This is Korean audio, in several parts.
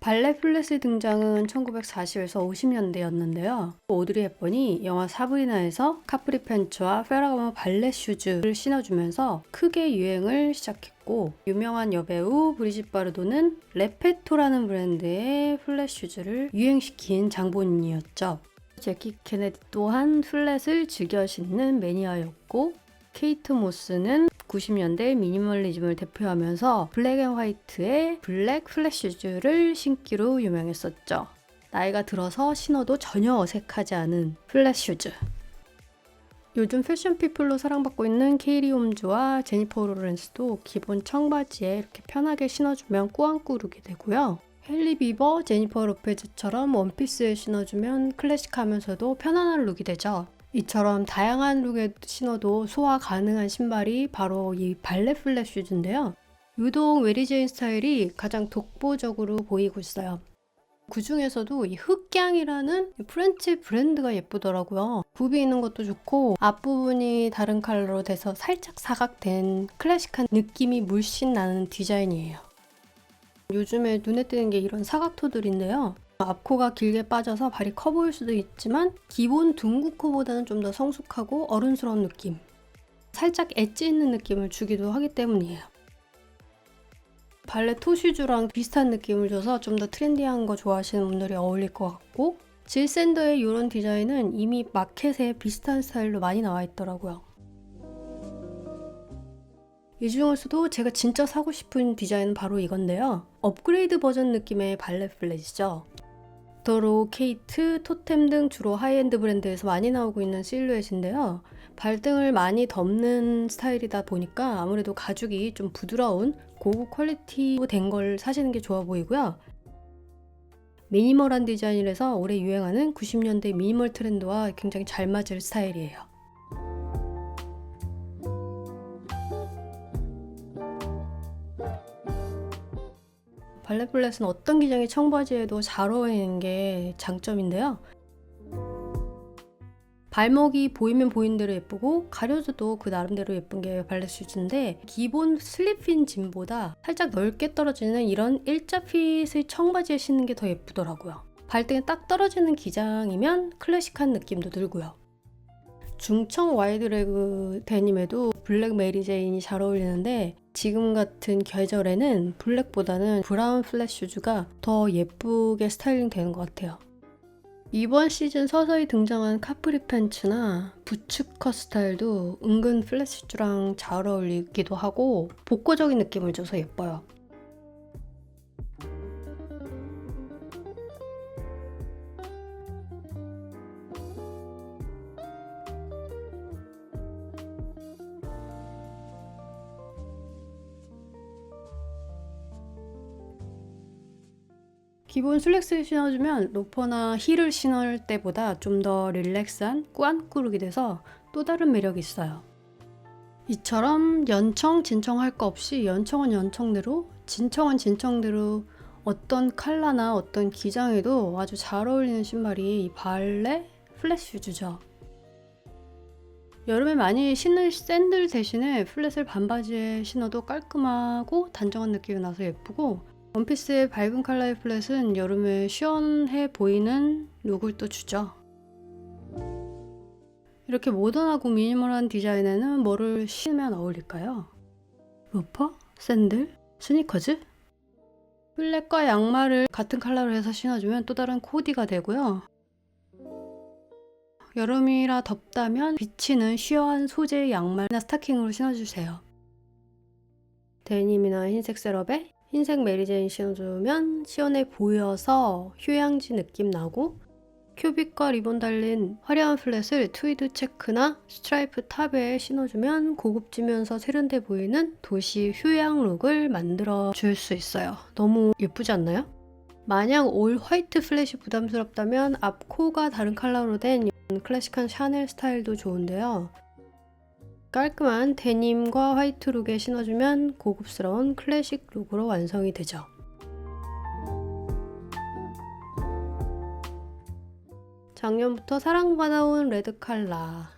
발레 플랫의 등장은 1940에서 50년대였는데요. 오드리 헵번이 영화 사브리나에서 카프리 팬츠와 페라가모 발레 슈즈를 신어주면서 크게 유행을 시작했고 유명한 여배우 브리짓 바르도는 레페토라는 브랜드의 플랫 슈즈를 유행시킨 장본인이었죠. 제키 케네디 또한 플랫을 즐겨 신는 매니아였고 케이트 모스는 90년대 미니멀리즘을 대표하면서 블랙 앤 화이트의 블랙 플랫 슈즈를 신기로 유명했었죠. 나이가 들어서 신어도 전혀 어색하지 않은 플랫 슈즈. 요즘 패션 피플로 사랑받고 있는 케이리 홈즈와 제니퍼 로렌스도 기본 청바지에 이렇게 편하게 신어주면 꾸안꾸룩이 되고요. 헨리 비버, 제니퍼 로페즈처럼 원피스에 신어주면 클래식하면서도 편안한 룩이 되죠. 이처럼 다양한 룩에 신어도 소화 가능한 신발이 바로 이 발레 플랫 슈즈인데요. 유독 웨리제인 스타일이 가장 독보적으로 보이고 있어요. 그 중에서도 이 흑양이라는 프렌치 브랜드가 예쁘더라고요. 굽이 있는 것도 좋고 앞부분이 다른 컬러로 돼서 살짝 사각된 클래식한 느낌이 물씬 나는 디자인이에요. 요즘에 눈에 띄는 게 이런 사각토들인데요. 앞코가 길게 빠져서 발이 커 보일 수도 있지만 기본 둥근 코보다는 좀 더 성숙하고 어른스러운 느낌. 살짝 엣지 있는 느낌을 주기도 하기 때문이에요. 발레 토슈즈랑 비슷한 느낌을 줘서 좀 더 트렌디한 거 좋아하시는 분들이 어울릴 것 같고 질 샌더의 이런 디자인은 이미 마켓에 비슷한 스타일로 많이 나와 있더라고요. 이 중에서도 제가 진짜 사고 싶은 디자인은 바로 이건데요. 업그레이드 버전 느낌의 발레 플랫이죠. 더로, 케이트, 토템 등 주로 하이엔드 브랜드에서 많이 나오고 있는 실루엣인데요. 발등을 많이 덮는 스타일이다 보니까 아무래도 가죽이 좀 부드러운 고급 퀄리티 된걸 사시는 게 좋아 보이고요. 미니멀한 디자인이라서 올해 유행하는 90년대 미니멀 트렌드와 굉장히 잘 맞을 스타일이에요. 발레 플랫은 어떤 기장의 청바지에도 잘 어울리는 게 장점인데요. 발목이 보이면 보이는 대로 예쁘고 가려져도 그 나름대로 예쁜 게 발레 슈즈인데 기본 슬립핀 진보다 살짝 넓게 떨어지는 이런 일자 핏의 청바지에 신는 게 더 예쁘더라고요. 발등에 딱 떨어지는 기장이면 클래식한 느낌도 들고요. 중청 와이드레그 데님에도 블랙 메리 제인이 잘 어울리는데 지금 같은 계절에는 블랙보다는 브라운 플랫 슈즈가 더 예쁘게 스타일링 되는 것 같아요. 이번 시즌 서서히 등장한 카프리 팬츠나 부츠컷 스타일도 은근 플랫 슈즈랑 잘 어울리기도 하고 복고적인 느낌을 줘서 예뻐요. 기본 슬랙스 신어주면 로퍼나 힐을 신을 때보다 좀 더 릴렉스한 꾸안꾸룩이 돼서 또 다른 매력이 있어요. 이처럼 연청, 진청 할 거 없이 연청은 연청대로, 진청은 진청대로 어떤 컬러나 어떤 기장에도 아주 잘 어울리는 신발이 이 발레 플랫 슈즈죠. 여름에 많이 신는 샌들 대신에 플랫을 반바지에 신어도 깔끔하고 단정한 느낌이 나서 예쁘고 원피스의 밝은 컬러의 플랫은 여름에 시원해 보이는 룩을 또 주죠. 이렇게 모던하고 미니멀한 디자인에는 뭐를 신으면 어울릴까요? 로퍼? 샌들? 스니커즈? 플랫과 양말을 같은 컬러로 해서 신어주면 또 다른 코디가 되고요. 여름이라 덥다면 비치는 쉬어한 소재의 양말이나 스타킹으로 신어주세요. 데님이나 흰색 셋업에 흰색 메리제인 신어주면 시원해 보여서 휴양지 느낌 나고 큐빅과 리본 달린 화려한 플랫을 트위드 체크나 스트라이프 탑에 신어주면 고급지면서 세련돼 보이는 도시 휴양 룩을 만들어 줄 수 있어요. 너무 예쁘지 않나요? 만약 올 화이트 플랫이 부담스럽다면 앞 코가 다른 컬러로 된 클래식한 샤넬 스타일도 좋은데요. 깔끔한 데님과 화이트 룩에 신어주면 고급스러운 클래식 룩으로 완성이 되죠. 작년부터 사랑받아온 레드 칼라.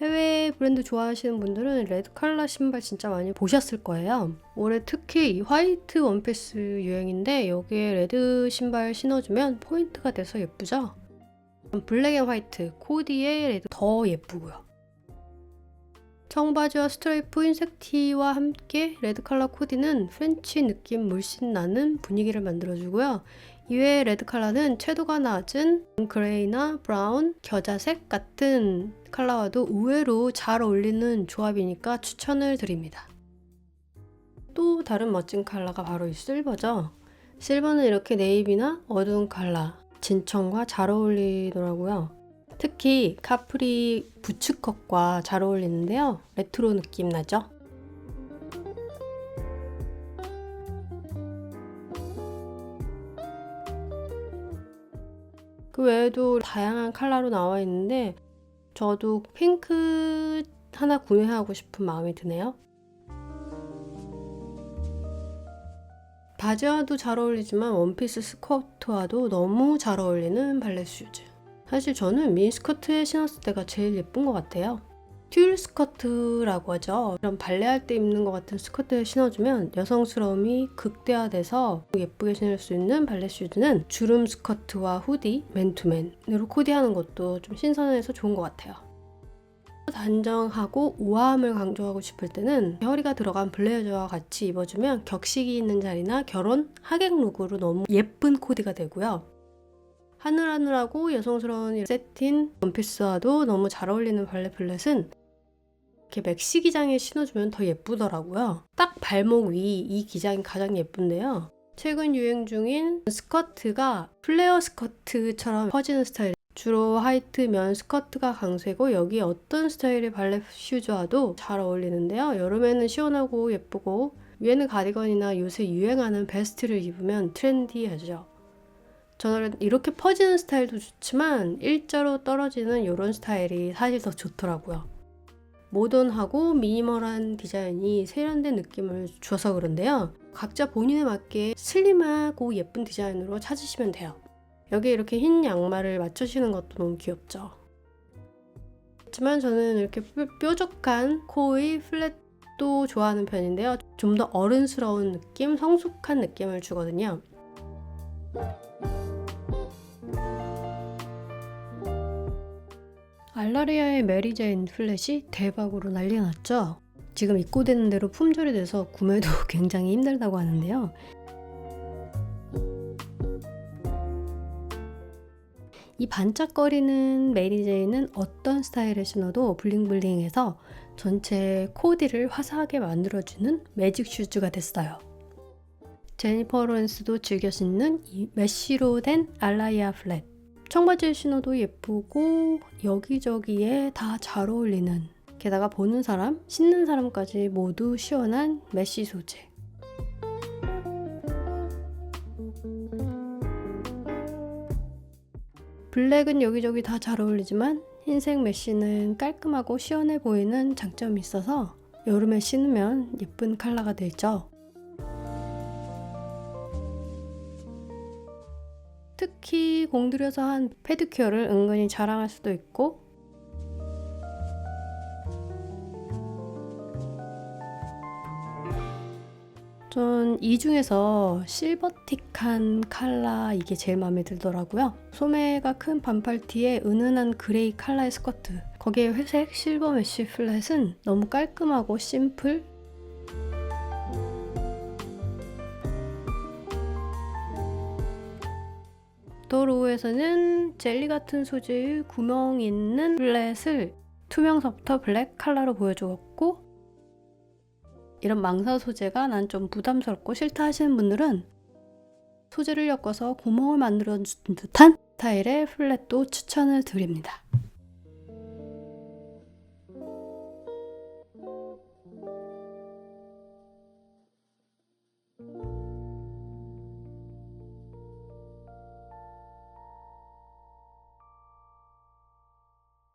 해외 브랜드 좋아하시는 분들은 레드 컬러 신발 진짜 많이 보셨을 거예요. 올해 특히 이 화이트 원피스 유행인데 여기에 레드 신발 신어주면 포인트가 돼서 예쁘죠? 블랙 앤 화이트, 코디의 레드 더 예쁘고요. 청바지와 스트라이프 흰색 티와 함께 레드 컬러 코디는 프렌치 느낌 물씬 나는 분위기를 만들어주고요. 이외에 레드 컬러는 채도가 낮은 그레이나 브라운, 겨자색 같은 컬러와도 의외로 잘 어울리는 조합이니까 추천을 드립니다. 또 다른 멋진 컬러가 바로 이 실버죠. 실버는 이렇게 네이비나 어두운 컬러, 진청과 잘 어울리더라고요. 특히 카프리 부츠컷과 잘 어울리는데요. 레트로 느낌 나죠? 그 외에도 다양한 컬러로 나와 있는데 저도 핑크 하나 구매하고 싶은 마음이 드네요. 바지와도 잘 어울리지만 원피스 스커트와도 너무 잘 어울리는 발렛 슈즈. 사실 저는 미니스커트에 신었을 때가 제일 예쁜 것 같아요. 튤 스커트라고 하죠. 이런 발레할 때 입는 것 같은 스커트에 신어주면 여성스러움이 극대화돼서 예쁘게 신을 수 있는 발렛 슈즈는 주름 스커트와 후디, 맨투맨으로 코디하는 것도 좀 신선해서 좋은 것 같아요. 단정하고 우아함을 강조하고 싶을 때는 허리가 들어간 블레이저와 같이 입어주면 격식이 있는 자리나 결혼, 하객 룩으로 너무 예쁜 코디가 되고요. 하늘하늘하고 여성스러운 세틴 원피스와도 너무 잘 어울리는 발레 블렛은 이렇게 맥시 기장에 신어주면 더 예쁘더라고요. 딱 발목 위 이 기장이 가장 예쁜데요. 최근 유행 중인 스커트가 플레어 스커트처럼 퍼지는 스타일 주로 화이트 면 스커트가 강세고 여기 어떤 스타일의 발레 슈즈와도 잘 어울리는데요. 여름에는 시원하고 예쁘고 위에는 가디건이나 요새 유행하는 베스트를 입으면 트렌디하죠. 저는 이렇게 퍼지는 스타일도 좋지만 일자로 떨어지는 이런 스타일이 사실 더 좋더라고요. 모던하고 미니멀한 디자인이 세련된 느낌을 줘서 그런데요. 각자 본인에 맞게 슬림하고 예쁜 디자인으로 찾으시면 돼요. 여기 이렇게 흰 양말을 맞추시는 것도 너무 귀엽죠. 하지만 저는 이렇게 뾰- 뾰족한 코의 플랫도 좋아하는 편인데요. 좀 더 어른스러운 느낌, 성숙한 느낌을 주거든요. 알라리아의 메리제인 플랫이 대박으로 난리 났죠. 지금 입고되는 대로 품절이 돼서 구매도 굉장히 힘들다고 하는데요. 이 반짝거리는 메리제이는 어떤 스타일을 신어도 블링블링해서 전체 코디를 화사하게 만들어주는 매직 슈즈가 됐어요. 제니퍼 로렌스도 즐겨 신는 이 메쉬로 된 알라이아 플랫. 청바지를 신어도 예쁘고 여기저기에 다 잘 어울리는 게다가 보는 사람, 신는 사람까지 모두 시원한 메쉬 소재. 블랙은 여기저기 다 잘 어울리지만 흰색 메쉬는 깔끔하고 시원해 보이는 장점이 있어서 여름에 신으면 예쁜 컬러가 되죠. 특히 공들여서 한 페디큐어를 은근히 자랑할 수도 있고 전 이 중에서 실버틱한 컬러 이게 제일 마음에 들더라고요. 소매가 큰 반팔티에 은은한 그레이 컬러의 스커트 거기에 회색 실버 메쉬 플랫은 너무 깔끔하고 심플 도로우에서는 젤리 같은 소재의 구멍 있는 플랫을 투명서부터 블랙 컬러로 보여주었고 이런 망사 소재가 난 좀 부담스럽고 싫다 하시는 분들은 소재를 엮어서 구멍을 만들어준 듯한 스타일의 플랫도 추천을 드립니다.